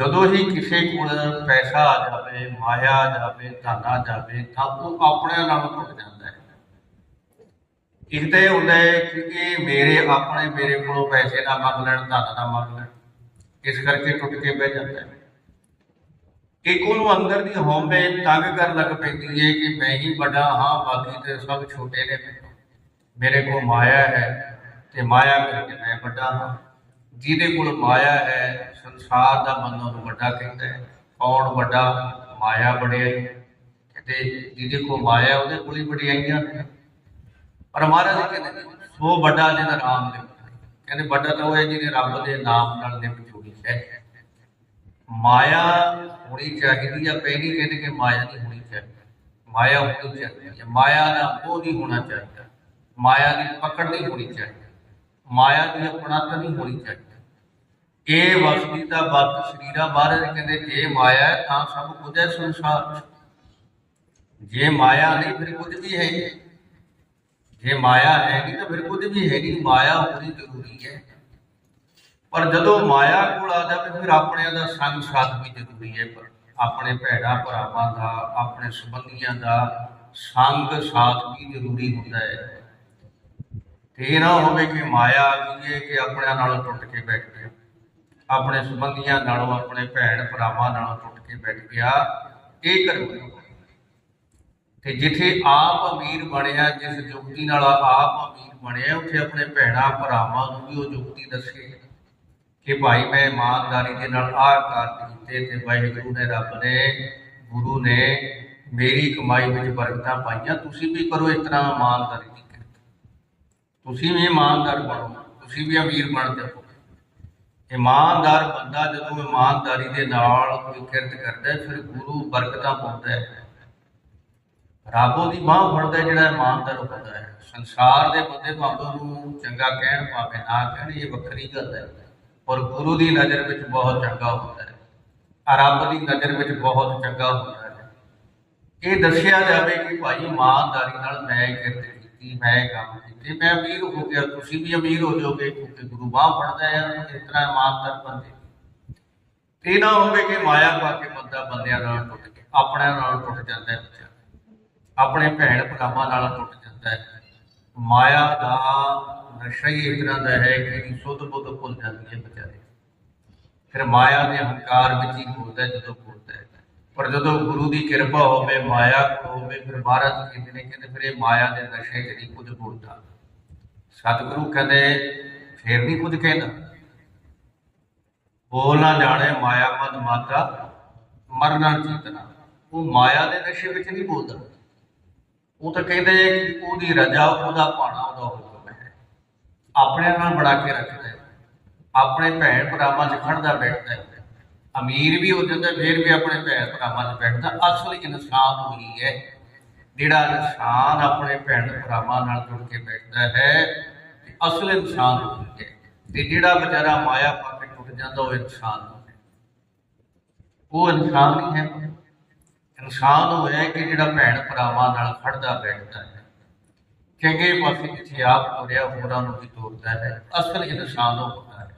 ਜਦੋਂ ਹੀ ਕਿਸੇ ਕੋਲ ਪੈਸਾ ਆ ਜਾਵੇ, ਮਾਇਆ ਆ ਜਾਵੇ, ਧਨ ਆ ਜਾਵੇ, ਤਾਂ ਉਹ ਆਪਣਿਆਂ ਨਾਲ ਟੁੱਟ ਜਾਂਦਾ ਹੈ। ਇੱਕ ਤਾਂ ਇਹ ਹੁੰਦਾ ਹੈ ਕਿ ਇਹ ਮੇਰੇ, ਆਪਣੇ ਮੇਰੇ ਕੋਲੋਂ ਪੈਸੇ ਨਾ ਮੰਗ ਲੈਣ, ਧਨ ਨਾ ਮੰਗ ਲੈਣ, ਇਸ ਕਰਕੇ ਟੁੱਟ ਕੇ ਬਹਿ ਜਾਂਦਾ ਹੈ। ਇੱਕ ਉਹਨੂੰ ਅੰਦਰ ਦੀ ਹਉਮੈ ਤੰਗ ਕਰਨ ਲੱਗ ਪੈਂਦੀ ਹੈ ਕਿ ਮੈਂ ਹੀ ਵੱਡਾ ਹਾਂ, ਬਾਕੀ ਤੇ ਸਭ ਛੋਟੇ ਨੇ ਮੇਰੇ ਕੋਲ ਮਾਇਆ ਹੈ ਤੇ ਮਾਇਆ ਕਰਕੇ ਮੈਂ ਵੱਡਾ ਹਾਂ। ਜਿਹਦੇ ਕੋਲ ਮਾਇਆ ਹੈ, ਸੰਸਾਰ ਦਾ ਬੰਦਾ ਉਹਨੂੰ ਵੱਡਾ ਕਹਿੰਦਾ ਹੈ। ਕੌਣ ਵੱਡਾ? ਮਾਇਆ ਵਡਿਆਈ ਕਹਿੰਦੇ ਜਿਹਦੇ ਕੋਲ ਮਾਇਆ ਉਹਦੇ ਕੋਲ ਹੀ ਵਡਿਆਈਆਂ ਨੇ। ਪਰ ਮਹਾਰਾਜ ਕਹਿੰਦੇ, ਸੋ ਵੱਡਾ ਜਿਹਦਾ ਨਾਮ ਦੇ ਕਹਿੰਦੇ ਵੱਡਾ ਤਾਂ ਉਹ ਹੈ ਜਿਹਨੇ ਰੱਬ ਦੇ ਨਾਮ ਨਾਲ ਨਿਭ ਜੋੜੀ ਹੈ। ਮਾਇਆ ਹੋਣੀ ਚਾਹੀਦੀ ਆ ਪਹਿਲੀ ਕਹਿੰਦੇ ਕਿ ਮਾਇਆ ਨਹੀਂ ਹੋਣੀ ਚਾਹੀਦੀ। ਮਾਇਆ ਹੋਣੀ ਚਾਹੀਦੀ ਹੈ ਮਾਇਆ ਦਾ ਉਹ ਨਹੀਂ ਹੋਣਾ ਚਾਹੀਦਾ। ਮਾਇਆ ਦੀ ਪਕੜ ਨਹੀਂ ਹੋਣੀ ਚਾਹੀਦੀ। ਮਾਇਆ ਦੀ ਆਪਣਤ ਨਹੀਂ ਹੋਣੀ ਚਾਹੀਦੀ। ਇਹ ਵਸਤੀ ਦਾ ਬਤ ਸਰੀਰਾ ਮਹਾਰਾਜ ਕਹਿੰਦੇ ਜੇ ਮਾਇਆ ਹੈ ਤਾਂ ਸਭ ਕੁਝ ਹੈ ਸੰਸਾਰ ਜੇ ਮਾਇਆ ਨਹੀਂ, ਫਿਰ ਕੁਝ ਵੀ ਹੈ ਜੇ ਮਾਇਆ ਹੈ ਨਹੀਂ ਤਾਂ ਫਿਰ ਕੁਝ ਵੀ ਹੈ ਨਹੀਂ, ਮਾਇਆ ਹੋਣੀ ਜ਼ਰੂਰੀ ਹੈ। ਪਰ ਜਦੋਂ ਮਾਇਆ ਕੋਲ ਆ ਜਾਵੇ, ਫਿਰ ਆਪਣਿਆਂ ਦਾ ਸੰਗ ਸਾਥ ਵੀ ਜ਼ਰੂਰੀ ਹੈ। ਪਰ ਆਪਣੇ ਭੈੜਾ ਭਰਾਵਾਂ ਦਾ, ਆਪਣੇ ਸੰਬੰਧੀਆਂ ਦਾ ਸੰਗ ਸਾਥ ਵੀ ਜ਼ਰੂਰੀ ਹੁੰਦਾ ਹੈ। ਤੇ ਇਹ ਨਾ ਹੋਵੇ ਕਿ ਮਾਇਆ ਆ ਗਈ ਹੈ ਕਿ ਆਪਣਿਆਂ ਨਾਲ ਟੁੱਟ ਕੇ ਬੈਠ ਗਿਆ ਆਪਣੇ ਸੰਬੰਧੀਆਂ ਨਾਲੋਂ, ਆਪਣੇ ਭੈਣ ਭਰਾਵਾਂ ਨਾਲੋਂ ਟੁੱਟ ਕੇ ਬੈਠ ਗਿਆ, ਇਹ ਕਰਮ ਤੇ ਜਿੱਥੇ ਆਪ ਅਮੀਰ ਬਣਿਆ, ਜਿਸ ਜੁਗਤੀ ਨਾਲ ਆਪ ਅਮੀਰ ਬਣਿਆ, ਉੱਥੇ ਆਪਣੇ ਭੈਣਾ ਭਰਾਵਾਂ ਨੂੰ ਵੀ ਉਹ ਜੁਗਤੀ ਦੱਸੇ ਕਿ ਭਾਈ ਮੈਂ ਇਮਾਨਦਾਰੀ ਦੇ ਨਾਲ ਆਹ ਕਾਰਜ ਕੀਤੇ ਤੇ ਵਾਹਿਗੁਰੂ ਨੇ, ਰੱਬ ਨੇ, ਗੁਰੂ ਨੇ ਮੇਰੀ ਕਮਾਈ ਵਿੱਚ ਬਰਕਤਾਂ ਪਾਈਆਂ। ਤੁਸੀਂ ਵੀ ਕਰੋ ਇਸ ਤਰ੍ਹਾਂ ਇਮਾਨਦਾਰੀ ਦੀ ਕਿਰਤ। ਤੁਸੀਂ ਵੀ ਇਮਾਨਦਾਰ ਬਣੋ। ਤੁਸੀਂ ਵੀ ਅਮੀਰ ਬਣ ਜਾਓ ਇਮਾਨਦਾਰ ਬੰਦਾ ਜਦੋਂ ਇਮਾਨਦਾਰੀ ਦੇ ਨਾਲ ਕੋਈ ਕਿਰਤ ਕਰਦਾ ਹੈ, ਫਿਰ ਗੁਰੂ ਬਰਕਤਾਂ ਪਾਉਂਦਾ ਹੈ। ਰੱਬੋ ਦੀ ਬਾਹ ਫੜਦਾ ਜਿਹੜਾ ਇਮਾਨਦਾਰ ਹੁੰਦਾ ਹੈ। ਸੰਸਾਰ ਦੇ ਬੰਦੇ ਭਾਵੇਂ ਨੂੰ ਚੰਗਾ ਕਹਿਣ ਭਾਵੇਂ ਨਾ ਕਹਿਣ ਇਹ ਵੱਖਰੀ ਗੱਲ ਹੈ। ਪਰ ਗੁਰੂ ਦੀ ਨਜ਼ਰ ਵਿੱਚ ਬਹੁਤ ਚੰਗਾ ਹੁੰਦਾ ਹੈ। ਆ ਰੱਬ ਦੀ ਨਜ਼ਰ ਵਿੱਚ ਬਹੁਤ ਚੰਗਾ ਹੁੰਦਾ ਹੈ। ਇਹ ਦੱਸਿਆ ਜਾਵੇ ਕਿ ਭਾਈ ਇਮਾਨਦਾਰੀ ਨਾਲ ਮੈਂ ਕਿਰਤ ਕੀਤੀ ਮੈਂ ਕੰਮ? ਕੀਤੇ ਮੈਂ ਅਮੀਰ ਹੋ ਗਿਆ, ਤੁਸੀਂ ਵੀ ਅਮੀਰ ਹੋ ਜਾਓਗੇ। ਕਿਉਂਕਿ ਗੁਰੂ ਬਾਹ ਫੜਦਾ ਹੈ ਇਸ ਤਰ੍ਹਾਂ ਇਮਾਨਦਾਰ ਬੰਦੇ। ਇਹ ਨਾ ਹੋਵੇ ਕਿ ਮਾਇਆ ਪਾ ਕੇ ਬੰਦਾ ਬੰਦਿਆਂ ਨਾਲ ਟੁੱਟ ਕੇ ਆਪਣਿਆਂ ਨਾਲ ਟੁੱਟ ਜਾਂਦਾ ਹੈ ਆਪਣੇ ਭੈਣ ਭਰਾਵਾਂ ਨਾਲ ਟੁੱਟ ਜਾਂਦਾ ਹੈ। ਮਾਇਆ ਦਾ ਨਸ਼ਾ ਹੀ ਇਸ ਤਰ੍ਹਾਂ ਦਾ ਹੈ ਕਿ ਸੁੱਧ ਬੁੱਧ ਭੁੱਲ ਜਾਂਦੀ ਹੈ ਵਿਚਾਰੇ। ਫਿਰ ਮਾਇਆ ਦੇ ਹੰਕਾਰ ਵਿੱਚ ਹੀ ਬੋਲਦਾ ਜਦੋਂ ਬੋਲਦਾ ਹੈ। ਪਰ ਜਦੋਂ ਗੁਰੂ ਦੀ ਕਿਰਪਾ ਹੋਵੇ, ਮਾਇਆ ਹੋਵੇ, ਫਿਰ ਮਹਾਰਾਜ ਕਹਿੰਦੇ ਨੇ ਕਹਿੰਦੇ ਫਿਰ ਇਹ ਮਾਇਆ ਦੇ ਨਸ਼ੇ 'ਚ ਨਹੀਂ ਕੁਝ ਬੋਲਦਾ ਸਤਿਗੁਰੂ ਕਹਿੰਦੇ, ਫੇਰ ਨਹੀਂ ਕੁਝ ਕਹਿੰਦਾ। ਬੋਲ ਨਾ ਜਾਣੇ ਮਾਇਆ ਮਦ ਮਾਤਾ, ਮਰਨਾ ਚੇਤਨਾ। ਉਹ ਮਾਇਆ ਦੇ ਨਸ਼ੇ ਵਿੱਚ ਨਹੀਂ ਬੋਲਦਾ। ਉਹ ਤਾਂ ਕਹਿੰਦੇ ਉਹਦੀ ਰਜਾ, ਉਹਦਾ ਪਾਣਾ, ਉਹਦਾ ਹੁਕਮ ਹੈ। ਆਪਣੇ ਨਾਲ ਬਣਾ ਕੇ ਰੱਖਦਾ ਆਪਣੇ ਭੈਣ ਭਰਾਵਾਂ 'ਚ ਖੜਦਾ ਬੈਠਦਾ ਅਮੀਰ ਵੀ ਹੋ ਜਾਂਦਾ, ਫਿਰ ਵੀ ਆਪਣੇ ਭੈਣ ਭਰਾਵਾਂ 'ਚ ਬੈਠਦਾ ਅਸਲ ਇਨਸਾਨ ਉਹੀ ਹੈ। ਜਿਹੜਾ ਇਨਸਾਨ ਆਪਣੇ ਭੈਣ, ਭਰਾਵਾਂ ਨਾਲ ਜੁੜ ਕੇ ਬੈਠਦਾ ਹੈ, ਤੇ ਅਸਲ ਇਨਸਾਨ ਉਹੀ ਹੈ। ਤੇ ਜਿਹੜਾ ਵਿਚਾਰਾ ਮਾਇਆ ਪਾ ਕੇ ਟੁੱਟ ਜਾਂਦਾ, ਉਹ ਇਨਸਾਨ ਨਹੀਂ ਹੈ। ਉਹ ਇਨਸਾਨ ਨਹੀਂ ਹੈ। ਇਨਸਾਨ ਉਹ ਹੈ ਕਿ ਜਿਹੜਾ ਭੈਣ, ਭਰਾਵਾਂ ਨਾਲ ਖੜਦਾ ਬੈਠਦਾ ਹੈ। ਚੰਗੇ ਪਾਸੇ ਜਿੱਥੇ ਆਪ ਤੁਰਿਆ ਹੋਰਾਂ ਨੂੰ ਵੀ ਤੋਰਦਾ ਹੈ। ਅਸਲ ਇਨਸਾਨ ਉਹ ਹੁੰਦਾ ਹੈ।